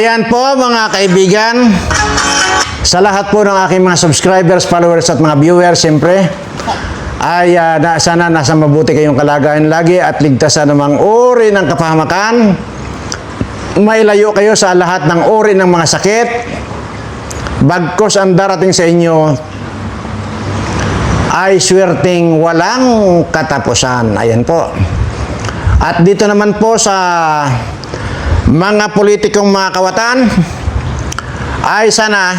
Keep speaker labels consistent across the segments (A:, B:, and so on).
A: Ayan po mga kaibigan. Sa lahat po ng aking mga subscribers, followers at mga viewers, siyempre, ay ah, na, sana nasa mabuti kayong kalagayan lagi at ligtas sa namang uri ng kapahamakan. May layo kayo sa lahat ng uri ng mga sakit. Bagkos ang darating sa inyo ay swerteng walang katapusan. Ayan po. At dito naman po sa mga politikong mga kawatan, ay sana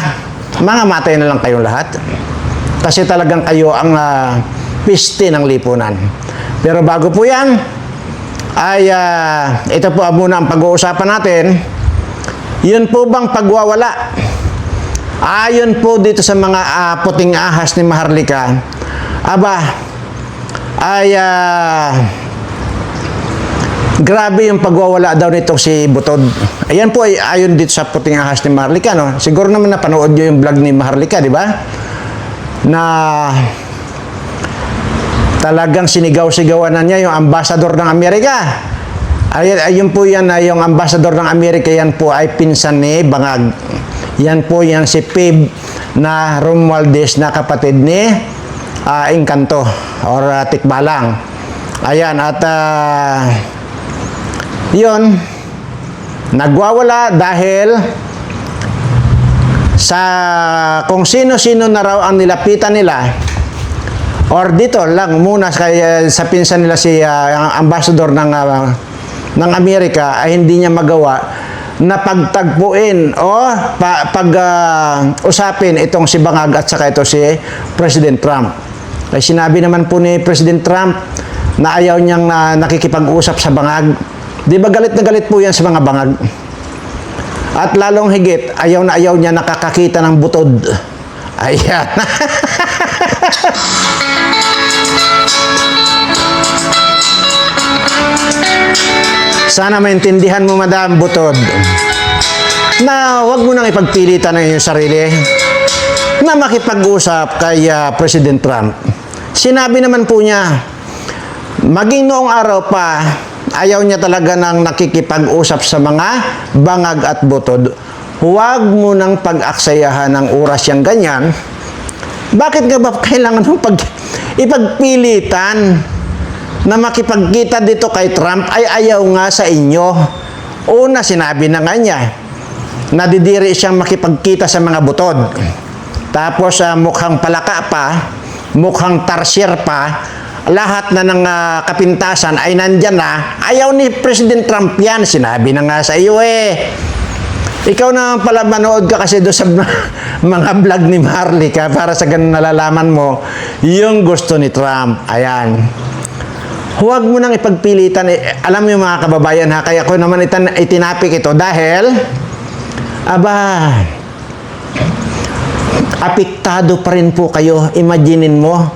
A: mga matay na lang kayong lahat. Kasi talagang kayo ang ah, piste ng lipunan. Pero bago po yan, ay ah, ito po muna ang pag-uusapan natin. Yun po bang pagwawala? Ayon po dito sa mga ah, puting ahas ni Maharlika, aba, ay ah, grabe yung pagwawala daw nitong si Butod. Ayan po ay ayon dito sa puting ahas ni Maharlika. No? Siguro naman napanood nyo yung vlog ni Maharlika, di ba? Na talagang sinigaw-sigawan na niya yung ambassador ng Amerika. Ayun, ayun po yan, ay yung ambassador ng Amerika, yan po ay pinsan ni Bangag. Yan po yan si Pib na Romualdez na kapatid ni ah, Encanto or uh, Tikbalang. Ayan, at ah, yun, nagwawala dahil sa kung sino-sino na raw ang nilapitan nila or dito lang muna kay, sa pinsan nila si uh, ambassador ng uh, ng Amerika ay hindi niya magawa na pagtagpuin o pa, pag uh, usapin itong si Bangag at saka ito si President Trump. Ay sinabi naman po ni President Trump na ayaw niyang uh, nakikipag-usap sa Bangag. Di ba galit na galit po yan sa mga Bangag? At lalong higit, ayaw na ayaw niya nakakakita ng butod. Ayan. Sana maintindihan mo, Madam Butod, na huwag mo nang ipagpilitan ang iyong sarili na makipag-usap kay ah, President Trump. Sinabi naman po niya, maging noong araw pa, ayaw niya talaga nang nakikipag-usap sa mga bangag at butod. Huwag mo nang pag-aksayahan ng oras yung ganyan. Bakit nga ba kailangan mong pag ipagpilitan na makipagkita dito kay Trump ay ayaw nga sa inyo? Una, sinabi na nga niya, nadidiri siyang makipagkita sa mga butod. Tapos ah, mukhang palaka pa, mukhang tarsier pa, lahat na ng ah, kapintasan ay nandyan na. Ayaw ni President Trump yan. Sinabi na nga sa iyo eh. Ikaw na pala manood ka kasi doon sa mga vlog ni Marley ka para sa ganun nalalaman mo yung gusto ni Trump. Ayan. Huwag mo nang ipagpilitan. Eh, alam mo mga kababayan ha, kaya ko naman itan, itinapik ito dahil, aba, apektado pa rin po kayo. Imaginin mo,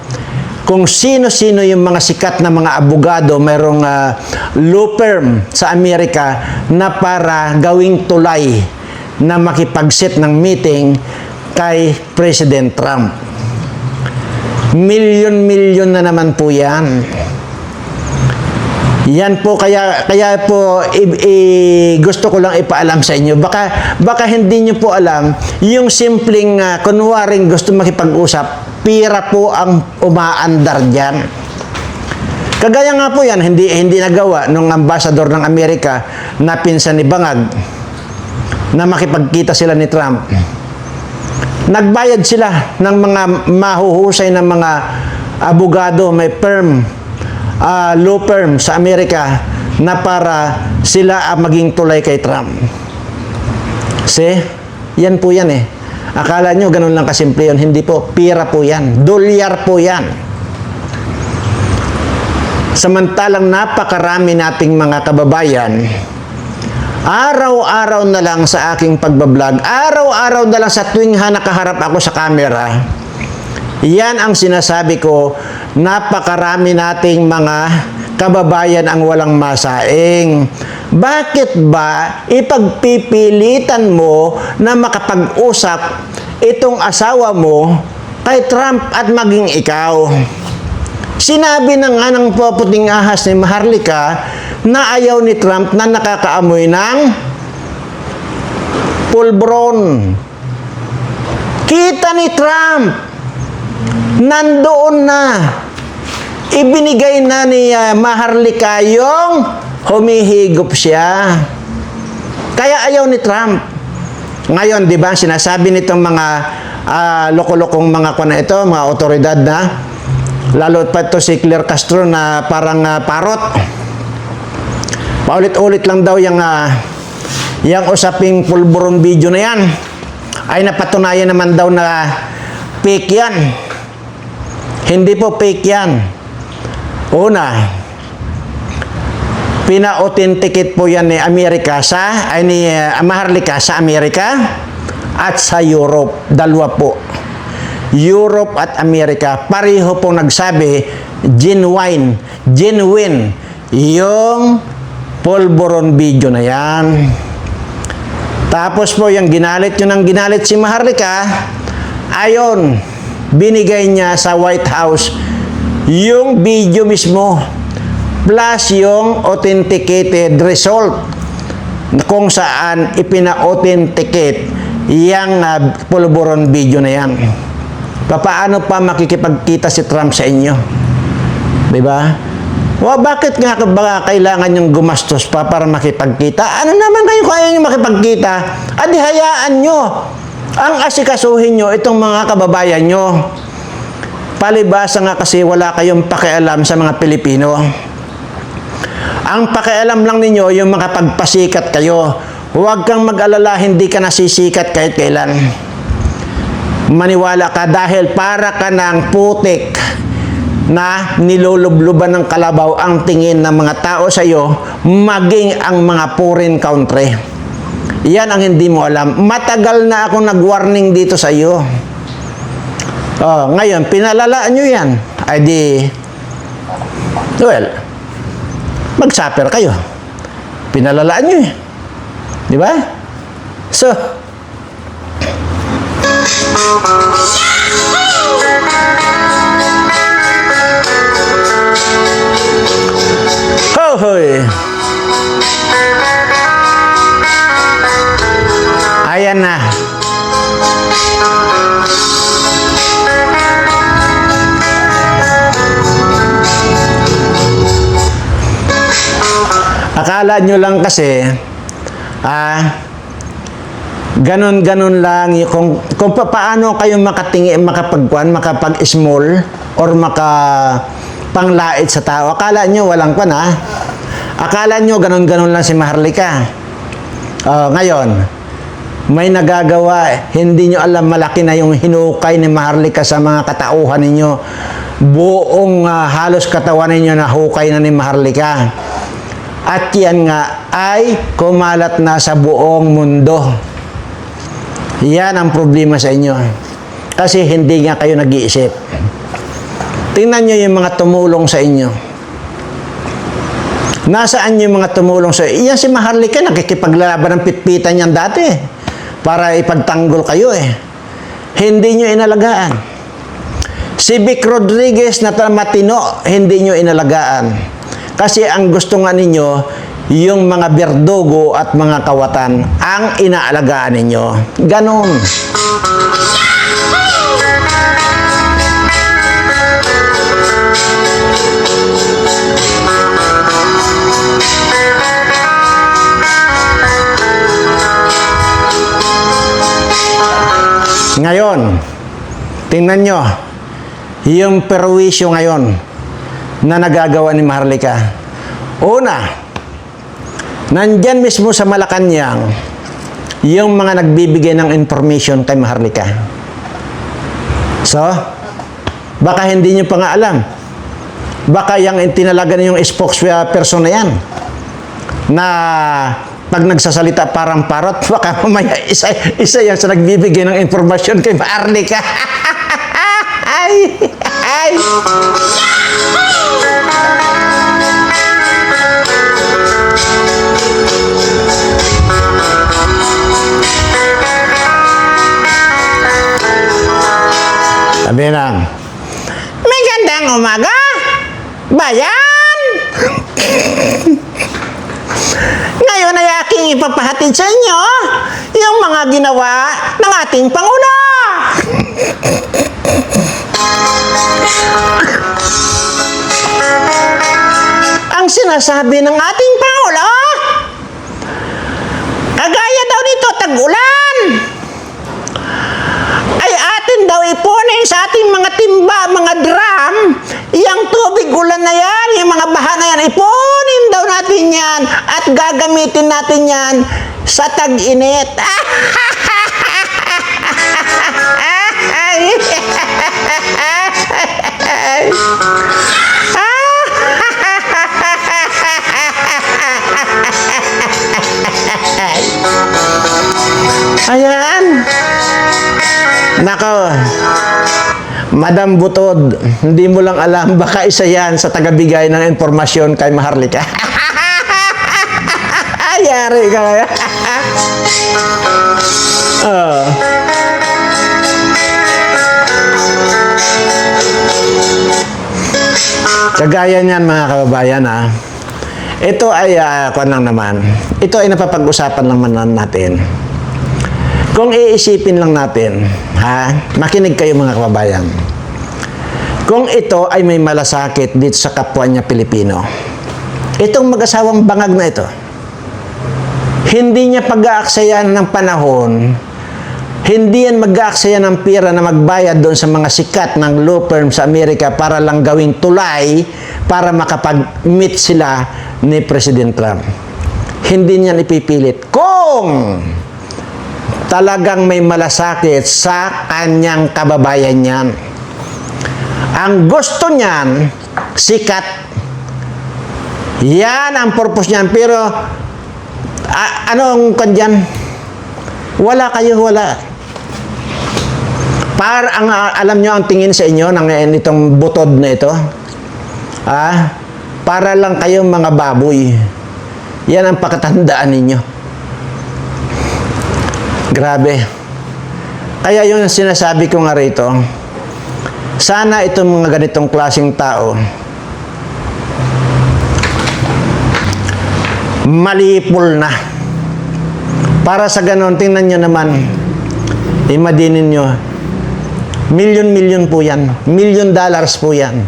A: kung sino-sino yung mga sikat na mga abogado, mayroong uh, law firm sa Amerika na para gawing tulay na makipag-set ng meeting kay President Trump. Milyon-milyon na naman po yan. Yan po kaya kaya po i, i- gusto ko lang ipaalam sa inyo. Baka baka hindi niyo po alam yung simpleng uh, kunwaring gusto makipag-usap, pira po ang umaandar diyan. Kagaya nga po yan, hindi hindi nagawa nung ambassador ng Amerika na pinsan ni Bangag na makipagkita sila ni Trump. Nagbayad sila ng mga mahuhusay ng mga abogado, may firm, ah, law firm sa Amerika na para sila ang maging tulay kay Trump. See? Yan po yan eh. Akala nyo ganun lang kasimple yun. Hindi po. Pira po yan. Dolyar po yan. Samantalang napakarami nating mga kababayan, araw-araw na lang sa aking pagbablog, araw-araw na lang sa tuwing ha nakaharap ako sa camera, yan ang sinasabi ko, napakarami nating mga kababayan ang walang masaing. Bakit ba ipagpipilitan mo na makapag-usap itong asawa mo kay Trump at maging ikaw? Sinabi na nga ng puputing ahas ni Maharlika na ayaw ni Trump na nakakaamoy ng pulbron. Kita ni Trump, nandoon na. Ibinigay na ni ah, Maharlika yung humihigop siya. Kaya ayaw ni Trump. Ngayon, di ba, sinasabi nitong mga ah, loko-lokong mga kuna ito, mga otoridad na, lalo pa ito si Claire Castro na parang ah, parot. Paulit-ulit lang daw yung, ah, yung usaping pulburon video na yan. Ay napatunayan naman daw na fake yan. Hindi po fake yan. Una, pina-authenticate po yan ni Amerika sa, ay ni uh, Maharlika sa Amerika at sa Europe. Dalawa po. Europe at Amerika, pareho pong nagsabi, genuine, genuine, yung pulburon video na yan. Tapos po, yung ginalit yun ang ginalit si Maharlika, ayon, binigay niya sa White House yung video mismo plus yung authenticated result kung saan ipina-authenticate yung uh, pulburon video na yan. Paano pa makikipagkita si Trump sa inyo? Di ba? Wa bakit nga ba kailangan yung gumastos pa para makipagkita? Ano naman kayo kung ayaw nyo makipagkita? Adi hayaan nyo. Ang asikasuhin nyo itong mga kababayan nyo. Palibasa nga kasi wala kayong pakialam sa mga Pilipino. Ang pakialam lang ninyo yung makapagpasikat kayo. Huwag kang mag-alala, hindi ka nasisikat kahit kailan. Maniwala ka dahil para ka ng putik na nilulubluban ng kalabaw ang tingin ng mga tao sa iyo, maging ang mga foreign country. Yan ang hindi mo alam. Matagal na ako nag-warning dito sa iyo. Oh, ngayon, pinalala nyo yan. Ay di, well, mag-suffer kayo. Pinalalaan nyo eh. Di ba? So, ho hoy. Ayan na. Akala nyo lang kasi, ah, ganon-ganon lang, kung, kung pa, paano kayo makatingi, makapagkuhan, makapag-small, or maka panglait sa tao. Akala nyo walang kwan, ha? Akala nyo ganon-ganon lang si Maharlika. Oh, ngayon, may nagagawa, hindi nyo alam malaki na yung hinukay ni Maharlika sa mga katauhan ninyo. Buong ah, halos katawan ninyo na hukay na ni Maharlika. At yan nga ay kumalat na sa buong mundo. Yan ang problema sa inyo. Kasi hindi nga kayo nag-iisip. Tingnan nyo yung mga tumulong sa inyo. Nasaan yung mga tumulong sa inyo? Yan si Maharlika, nakikipaglaban ng pitpitan niyan dati. Para ipagtanggol kayo eh. Hindi nyo inalagaan. Si Vic Rodriguez na matino, hindi nyo inalagaan. Kasi ang gusto nga ninyo, yung mga berdugo at mga kawatan ang inaalagaan ninyo. Ganon. Ngayon, tingnan nyo, yung perwisyo ngayon na nagagawa ni Maharlika. Una, nandyan mismo sa Malacanang, yung mga nagbibigay ng information kay Maharlika. So, baka hindi nyo pa nga alam. Baka yung tinalaga na yung spokesperson na yan na pag nagsasalita parang parot, baka mamaya isa, isa yan sa nagbibigay ng informasyon kay Maharlika. ay, ay. Sabi lang, may gandang umaga, bayan! Ngayon ay aking ipapahatid sa inyo yung mga ginawa ng ating Pangulo. Ang sinasabi ng ating Pangulo, kagaya daw nito tag-ulan, ay atin daw ipunin sa ating mga timba, mga drum, yung tubig ulan na yan, yung mga baha na yan, ipunin daw natin yan at gagamitin natin yan sa tag-init. Ayan. Nako. Madam Butod, hindi mo lang alam, baka isa yan sa tagabigay ng informasyon kay Maharlika. Ayari ka kaya. oh. Kagaya niyan mga kababayan ha. Ito ay uh, lang naman. Ito ay napapag-usapan lang naman natin. Kung iisipin lang natin, ha, makinig kayo mga kababayan. Kung ito ay may malasakit dito sa kapwa niya Pilipino, itong mag-asawang bangag na ito, hindi niya pag-aaksayan ng panahon, hindi yan mag-aaksaya ng pera na magbayad doon sa mga sikat ng law firm sa Amerika para lang gawing tulay para makapag-meet sila ni President Trump. Hindi niyan ipipilit. Kung talagang may malasakit sa kanyang kababayan niyan. Ang gusto niyan, sikat. Yan ang purpose niyan. Pero, a- anong kandyan? Wala kayo, wala. Par ang ah, alam nyo ang tingin sa inyo ng eh, itong butod na ito. Ah, para lang kayong mga baboy. Yan ang pakatandaan ninyo. Grabe. Kaya yung sinasabi ko nga rito, sana itong mga ganitong klaseng tao, malipol na. Para sa ganon, tingnan nyo naman, imadinin nyo, milyon-milyon po yan. Million dollars po yan.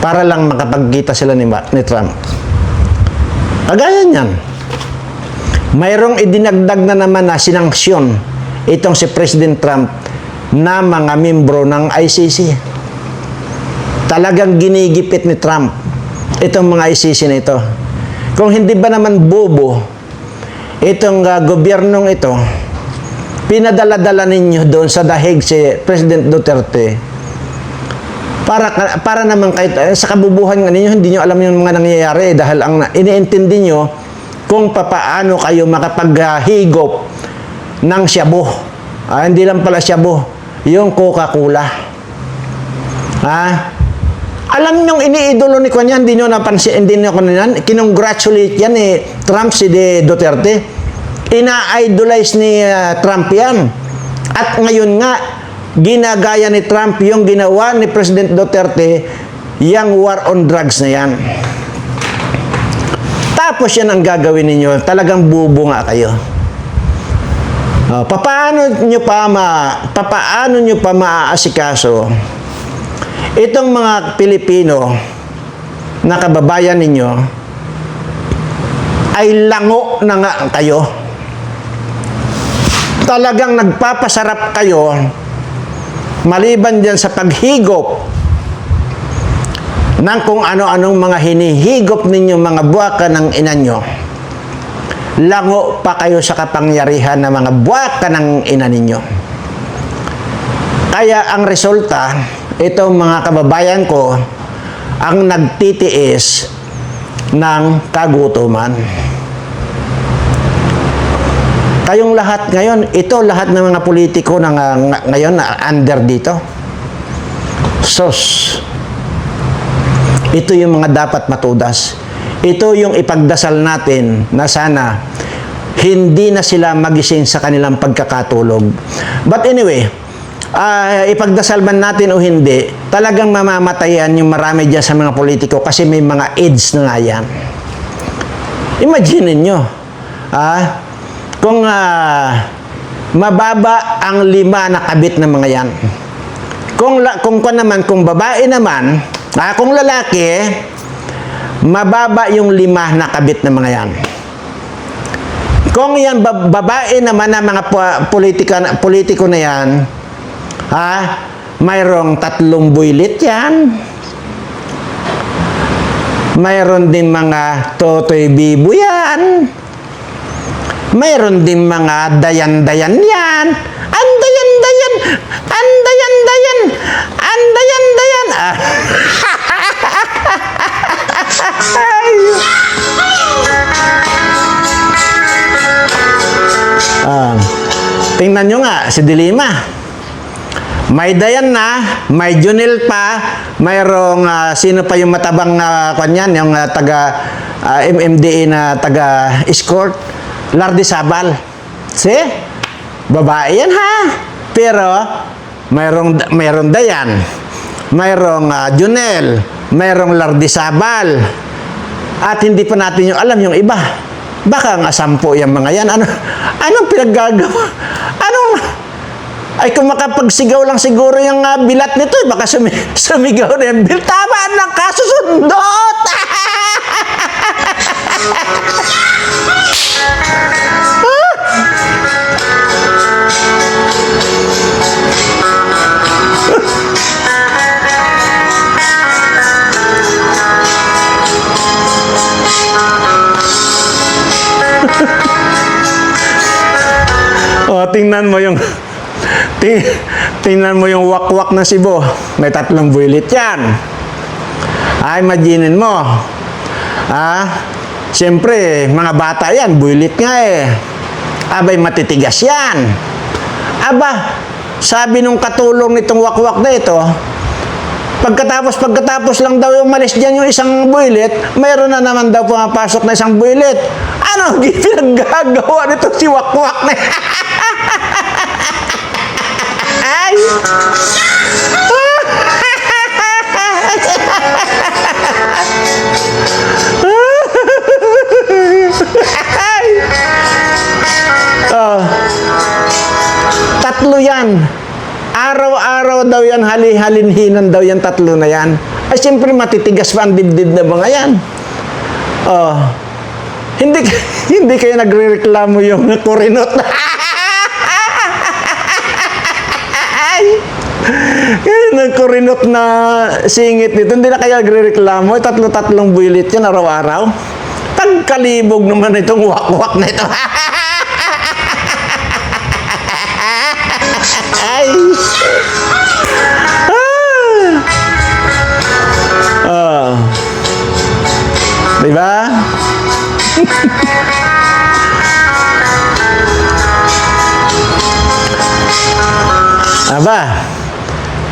A: Para lang makapagkita sila ni, ni Trump. Kagaya niyan. Mayroong idinagdag na naman na sinanksyon itong si President Trump na mga membro ng ICC. Talagang ginigipit ni Trump itong mga ICC na ito. Kung hindi ba naman bobo itong uh, gobyernong ito, pinadala-dala ninyo doon sa dahig si President Duterte para para naman kahit eh, sa kabubuhan ninyo hindi nyo alam yung mga nangyayari dahil ang iniintindi nyo kung papaano kayo makapaghigop ng shabu. Ah, hindi lang pala shabu, yung Coca-Cola. Ha? Alam nyo iniidolo ni Kanya, hindi nyo napansin, hindi nyo kaninan, kinongratulate yan ni Trump si de Duterte. Ina-idolize ni ah, Trump yan. At ngayon nga, ginagaya ni Trump yung ginawa ni President Duterte, yung war on drugs na yan. Tapos yan ang gagawin ninyo, talagang bubo nga kayo. Oh, papaano nyo pa ma papaano nyo pa maaasikaso itong mga Pilipino na kababayan ninyo ay lango na nga kayo. Talagang nagpapasarap kayo maliban dyan sa paghigop ng kung ano-anong mga hinihigop ninyo mga buwaka ng ina nyo, lango pa kayo sa kapangyarihan ng mga buwaka ng ina ninyo. Kaya ang resulta, itong mga kababayan ko, ang nagtitiis ng kagutuman. Kayong lahat ngayon, ito lahat ng mga politiko na nga- nga- ngayon na under dito. Sos. Ito yung mga dapat matudas. Ito yung ipagdasal natin na sana hindi na sila magising sa kanilang pagkakatulog. But anyway, ah, ipagdasal man natin o hindi, talagang mamamatayan yung marami dyan sa mga politiko kasi may mga AIDS na nga yan. Imagine nyo, ah, kung ah, mababa ang lima na kabit ng mga yan. Kung, kung kung naman, kung babae naman, ah, kung lalaki, mababa yung lima na kabit ng mga yan. Kung yan ba- babae naman na mga po- politika, politiko na yan, ha, mayroong tatlong builit yan. Mayroon din mga totoy bibo yan. Mayroon din mga dayan-dayan yan. Ang dayan-dayan, ang dayan-dayan, ang dayan-dayan. Ah. Ah, tingnan nyo nga, si Dilima. May Dayan na, may Junel pa, mayroong ah, sino pa yung matabang na kanyan, yung ah, taga ah, MMDA na taga escort, Lardi Sabal. See? Babae yan ha. Pero mayroong mayroong Dayan, mayroong ah, Junel, mayroong Lardi Sabal. At hindi pa natin yung alam yung iba. Baka nga sampo yung mga yan. Ano, anong pinaggagawa? Anong, ay kung makapagsigaw lang siguro yung ah, bilat nito, eh, baka sumi, sumigaw na yung bil. Tama ng kasusundot! O, tingnan mo yung ting, tingnan mo yung wakwak ng Cebu. May tatlong buwilit yan. Ay, imaginin mo. Ah, siyempre, mga bata yan, buwilit nga eh. Abay, matitigas yan. Aba, sabi nung katulong nitong wakwak na ito, Pagkatapos, pagkatapos lang daw umalis dyan yung isang buwilit, mayroon na naman daw pumapasok na isang buwilit. Ano, ginagagawa nito si Wakwak na Ay! Oh. Tatlo yan. Araw-araw daw yan, hali-halinhinan daw yan, tatlo na yan. Ay, siyempre matitigas pa ang dibdib na mga yan. Oh. Hindi, hindi kayo nagre-reklamo yung kurinot na. Ay! Yung kurinot na singit nito, hindi na kayo nagre-reklamo. Tatlo-tatlong buwilit yan araw-araw. Pagkalibog naman itong wakwak na ito. Ah! Ah. Diba? Aba,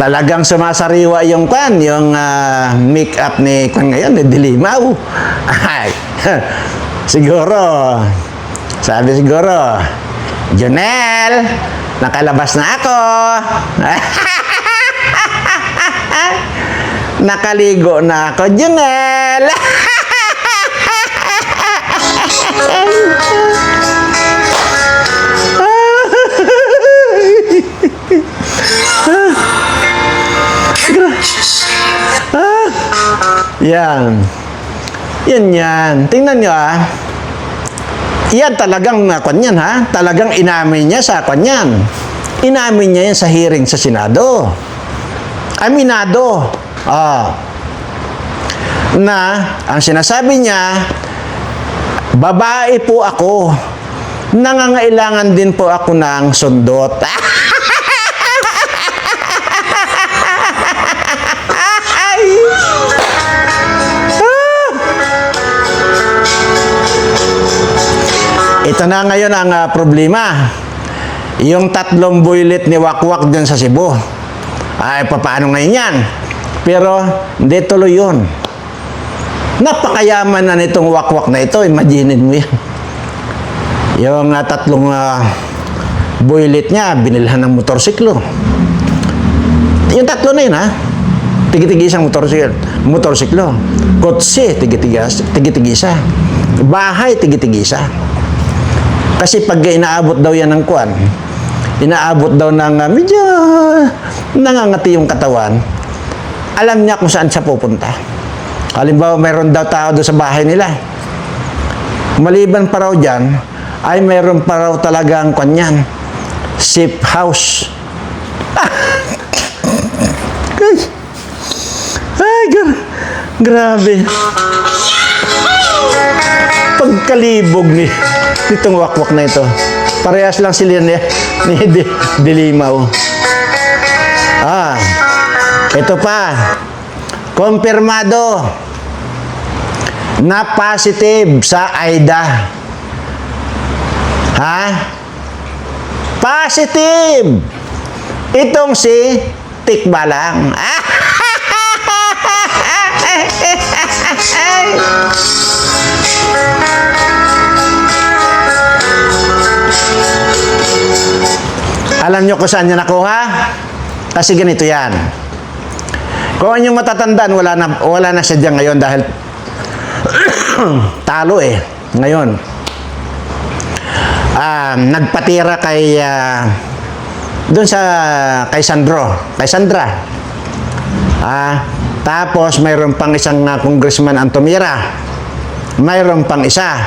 A: talagang sumasariwa yung kwan, yung ah, make-up ni kwan ngayon, ni Dilimaw. Ay, siguro, sabi siguro, Jonel, nakalabas na ako. Nakaligo na ako, Jonel. Yan. Yan yan. Tingnan nyo ah. Yan talagang uh, kanyan ha. Talagang inamin niya sa kanyan. Inamin niya yan sa hearing sa Senado. Aminado. Ah. Na ang sinasabi niya, babae po ako. Nangangailangan din po ako ng sundot. Ay! Ito na ngayon ang ah, problema. Yung tatlong builit ni Wakwak dyan sa Cebu. Ay, paano ngayon yan? Pero, hindi tuloy yun. Napakayaman na nitong Wakwak na ito. Imaginin mo yan. Yung ah, tatlong ah, builit niya, binilhan ng motorsiklo. Yung tatlo na yun, ha? Tigi-tigi isang motorsiklo. motorsiklo. Kotse, tigi-tigi tigi-tigi isa. Bahay, tigi-tigisa. Kasi pag inaabot daw yan ng kwan, inaabot daw ng ah, medyo nangangati yung katawan, alam niya kung saan siya pupunta. Halimbawa, mayroon daw tao doon sa bahay nila. Maliban pa raw dyan, ay mayroon pa raw talagang kanyan. Safe house. Ay, ay gra- grabe. Pagkalibog ni nitong wakwak na ito. Parehas lang sila ni, ni Di- Dilimaw. Ah, ito pa. Kumpirmado na positive sa AIDA. Ha? Positive! Itong si Tikbalang. Alam nyo kung saan niya nakuha? Kasi ganito yan. Kung inyong matatandaan, wala na, wala na siya dyan ngayon dahil talo eh. Ngayon. Ah, nagpatira kay ah, doon sa kay Sandro, kay Sandra. Ah, tapos mayroon pang isang ah, congressman Antomira. Mayroon pang isa.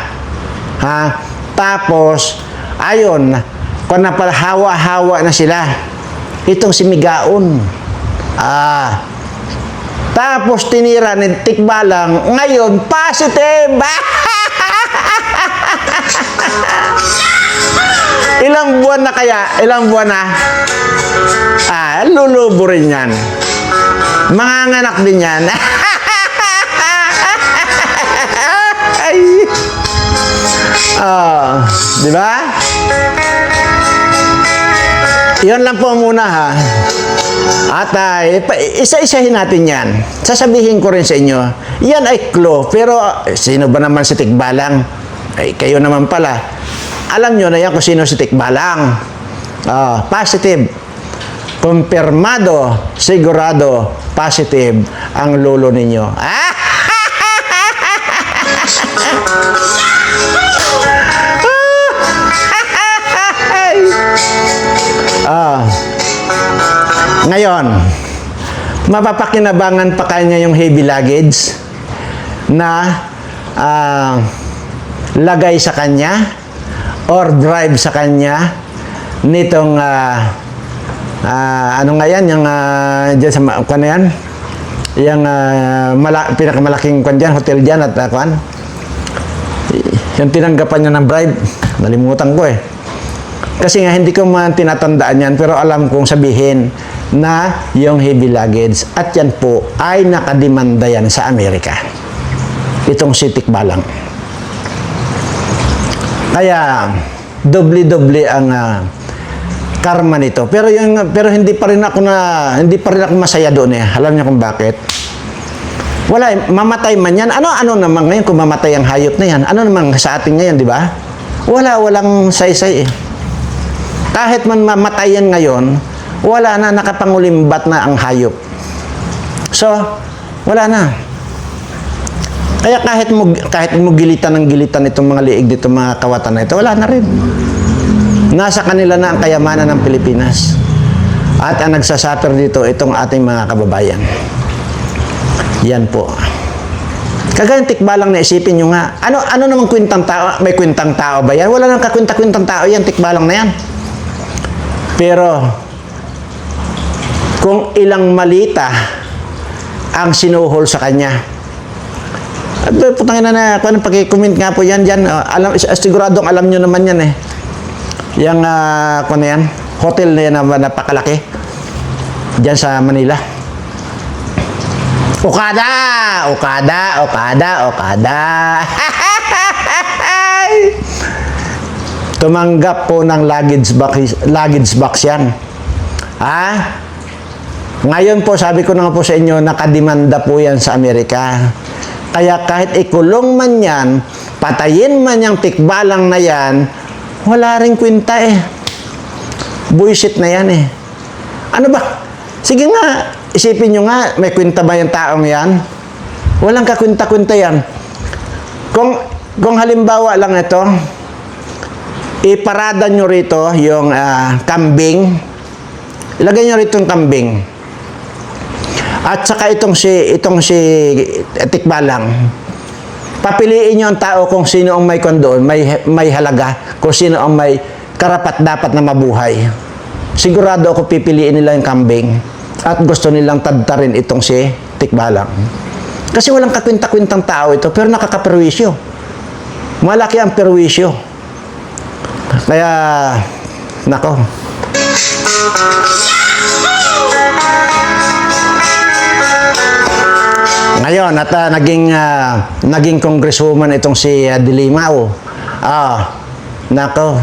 A: Ha? Tapos ayon, kung napalhawa-hawa na sila. Itong si Migaon. Ah, tapos tinira ni Tikbalang, ngayon positive. Ilang buwan na kaya? Ilang buwan na? Ah, lulubo rin yan. Manganganak din yan. Ay. Ah, di ba? Yan lang po muna ha. At ah, ipa- isa-isahin natin yan. Sasabihin ko rin sa inyo, yan ay clue. Pero eh, sino ba naman si Tikbalang? Ay, kayo naman pala. Alam nyo na yan kung sino si Tikbalang. Ah, positive. Kumpirmado, sigurado, positive ang lolo ninyo. Ah! Ah. Ngayon, mapapakinabangan pa kanya yung heavy luggage na ah, lagay sa kanya or drive sa kanya nitong ah, ah, ano nga yan, yung uh, dyan sa, na yan, yung ah, mala, pinakamalaking kwan dyan, hotel dyan at uh, kwan, yung tinanggapan niya ng bribe, nalimutan ko eh. Kasi nga hindi ko man tinatandaan yan pero alam kong sabihin na yung heavy luggage at yan po ay nakademanda yan sa Amerika. Itong si Tikbalang. Kaya doble-doble ang ah, karma nito. Pero yung pero hindi pa rin ako na hindi pa rin ako masaya doon eh. Alam niyo kung bakit? Wala, eh, mamatay man yan. Ano, ano naman ngayon kung mamatay ang hayop na yan? Ano naman sa atin ngayon, di ba? Wala, walang saysay eh. Kahit man mamatay yan ngayon, wala na, nakapangulimbat na ang hayop. So, wala na. Kaya kahit mo, kahit mo gilitan ng gilitan itong mga liig dito, mga kawatan na ito, wala na rin. Nasa kanila na ang kayamanan ng Pilipinas. At ang nagsasuffer dito, itong ating mga kababayan. Yan po. Kagaya tikbalang na isipin nyo nga, ano, ano namang kwintang tao? May kwintang tao ba yan? Wala nang kakwinta-kwintang tao yan, tikbalang na yan. Pero, kung ilang malita ang sinuhol sa kanya, at uh, putang ina na, kung anong pag-comment nga po yan dyan, uh, alam, is- siguradong alam nyo naman yan eh. Yung, uh, kung ano yan, hotel na yan na napakalaki, dyan sa Manila. Okada! Okada! Okada! Okada! Tumanggap po ng luggage box, luggage box yan. Ha? Ngayon po, sabi ko na po sa inyo, nakademanda po yan sa Amerika. Kaya kahit ikulong man yan, patayin man yung tikbalang na yan, wala rin kwenta eh. Bullshit na yan eh. Ano ba? Sige nga, isipin nyo nga, may kwenta ba yung taong yan? Walang kakwenta-kwenta yan. Kung Kung halimbawa lang ito, iparada nyo rito yung ah, kambing. Ilagay nyo rito yung kambing. At saka itong si, itong si Tikbalang. Papiliin nyo ang tao kung sino ang may kondoon, may, may halaga, kung sino ang may karapat dapat na mabuhay. Sigurado ako pipiliin nila yung kambing at gusto nilang tadtarin itong si Tikbalang. Kasi walang kakwinta-kwintang tao ito, pero nakakaperwisyo. Malaki ang perwisyo. Kaya, nako. Ngayon, at ah, naging, ah, naging congresswoman itong si uh, Dilimao. Ah, nako.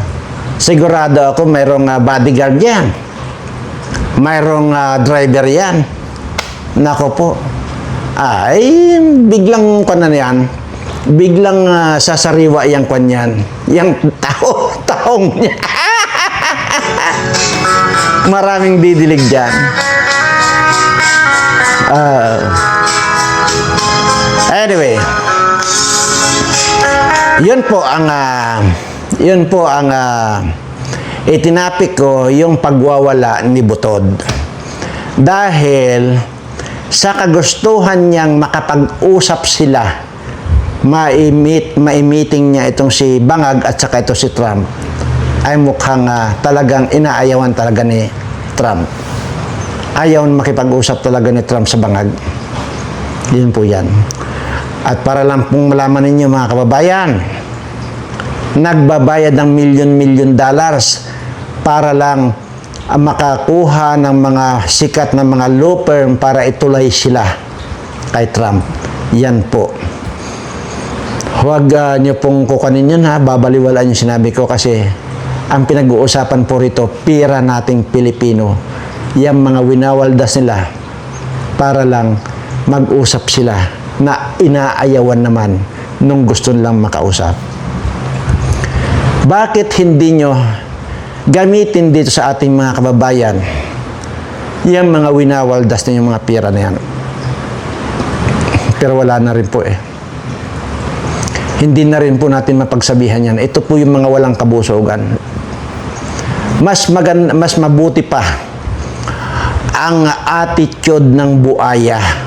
A: Sigurado ako mayroong ah, bodyguard yan. Mayroong ah, driver yan. Nako po. Ay, biglang na yan. Biglang ah, sasariwa yung kwan yan. Yung tao, taong niya. Maraming didilig dyan. Ah, anyway, yun po ang ah, yun po ang ah, itinapik ko yung pagwawala ni Butod. Dahil sa kagustuhan niyang makapag-usap sila, ma-meet, ma-meeting niya itong si Bangag at saka ito si Trump, ay mukhang ah, talagang inaayawan talaga ni Trump. Ayaw makipag-usap talaga ni Trump sa Bangag. Yun po yan. At para lang pong malaman ninyo mga kababayan, nagbabayad ng milyon-milyon dollars para lang ah, makakuha ng mga sikat na mga law firm para itulay sila kay Trump. Yan po. Huwag ah, niyo pong kukunin yun ha, babaliwalaan yung sinabi ko kasi ang pinag-uusapan po rito, pira nating Pilipino. Yung mga winawaldas nila para lang mag-usap sila na inaayawan naman nung gusto nilang makausap. Bakit hindi nyo gamitin dito sa ating mga kababayan yung mga winawaldas na yung mga pira na yan? Pero wala na rin po eh. Hindi na rin po natin mapagsabihan yan. Ito po yung mga walang kabusugan. Mas, magan, mas mabuti pa ang attitude ng buaya.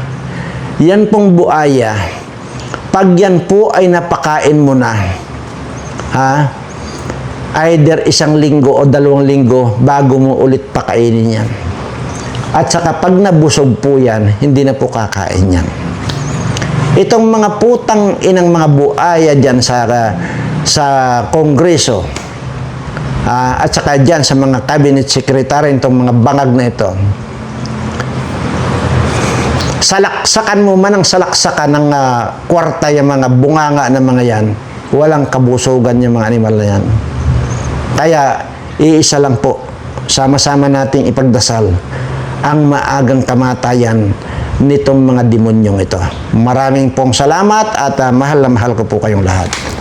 A: Yan pong buaya, pag yan po ay napakain mo na, ha? Either isang linggo o dalawang linggo bago mo ulit pakainin yan. At saka pag nabusog po yan, hindi na po kakain yan. Itong mga putang inang mga buaya dyan sa, sa kongreso, ah, at saka dyan sa mga cabinet secretary, itong mga bangag na ito, salaksakan mo man ang salaksakan ng ah, kwarta yung mga bunganga ng mga yan, walang kabusugan yung mga animal na yan. Kaya, iisa lang po, sama-sama nating ipagdasal ang maagang kamatayan nitong mga demonyong ito. Maraming pong salamat at ah, mahal na mahal ko po kayong lahat.